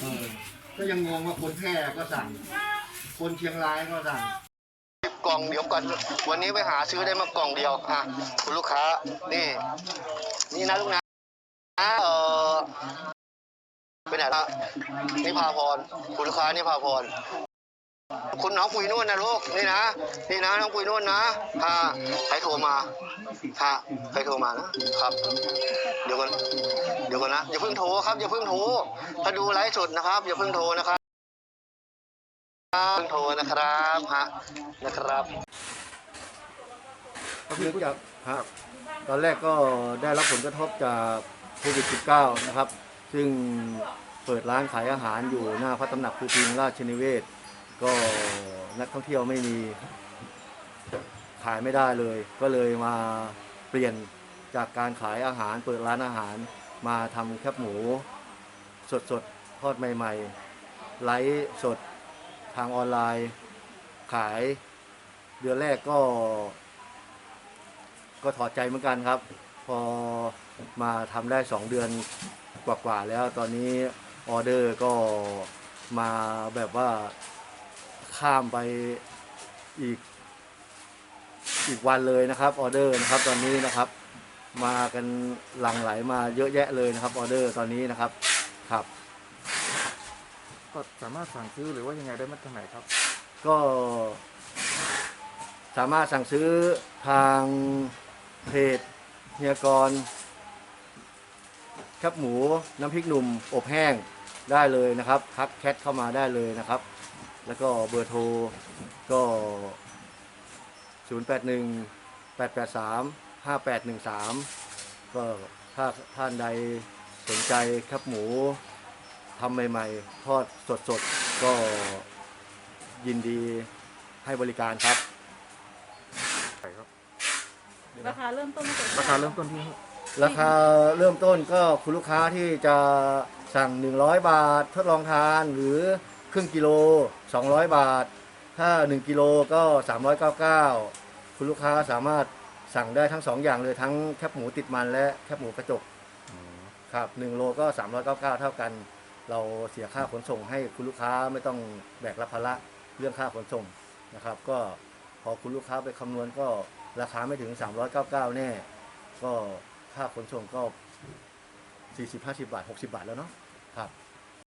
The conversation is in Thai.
เออก็ยังงงว่าคนแพร่ก็สั่ง คนเชียงรายก็สั่งกล่องเดี๋ยวก่อนวันนี้ไปหาซื้อได้มากล่องเดียวอะคุณลูกค้า นี่ นี่นะลูกนะเออไปไหนละนี่พาพร คุณลูกค้านี่พาพร คุณน้องปุยนุ่นนะลูกนี่นะนี่นะน้องปุยนุ่นนะฮะใครโทรมาฮะใครโทรมานะครับ เดี๋ยวก่อนเดี๋ยวก่อนนะอย่าเพิ่งโทรครับอย่าเพิ่งโทรถ้าดูไลฟ์สดนะครับอย่าเพิ่งโทรนะครับเพิ่งโทรนะครับฮะนะครับเนื่องจากครับ ตอนแรกก็ได้รับผลกระทบจากโควิด -19 นะครับ ซึ่งเปิดร้านขายอาหารอยู่หน้าพระตำหนักภูพิงราชนิเวศ ก็นักท่องเที่ยวไม่มีขายไม่ได้เลย ก็เลยมาเปลี่ยนจากการขายอาหารเปิดร้านอาหารมาทำแคบหมู สดๆทอดใหม่ ๆ ไลฟ์สดทางออนไลน์ ขายเดือนแรกก็ ก็ถอดใจเหมือนกันครับ พอมาทำได้สองเดือนกว่าๆแล้วตอนนี้ออเดอร์ก็มาแบบว่า ข้ามไปอีก อีกวันเลยนะครับออเดอร์นะครับตอนนี้นะครับ มากันหลั่งไหลมาเยอะแยะเลยนะครับออเดอร์ตอนนี้นะครับครับ ก็สามารถสั่งซื้อหรือว่ายังไงได้มาทางไหนครับ ก็สามารถสั่งซื้อทางเพจเฮียกรครับหมูน้ำพริกหนุ่มอบแห้งได้เลยนะครับทักแคทเข้ามาได้เลยนะครับ แล้วก็เบอร์โทรก็ 081 883 5813 ก็ถ้าท่านใดสนใจครับหมูทำใหม่ๆ ทอดสดๆ ก็ยินดีให้บริการครับ ราคาเริ่มต้นตั้งแต่ราคาเริ่มต้นที่ราคาเริ่มต้นก็คุณลูกค้าที่จะสั่ง 100 บาททดลองทานหรือค รึ่งกิโล 200 บาท ถ้า 1 กิโลก็ 399 คุณลูกค้าสามารถสั่งได้ทั้ง 2 อย่างเลยทั้งแคบหมูติดมันและแคบหมูกระจกครับ1โลก็ 399 เท่ากัน เราเสียค่าขนส่งให้คุณลูกค้าไม่ต้องแบกรับภาระเรื่องค่าขนส่งนะครับ ก็พอคุณลูกค้าไปคำนวณก็ราคาไม่ถึง 399 แน่ ก็ค่าขนส่งก็ 40 50 บาท 60 บาทแล้วเนาะครับ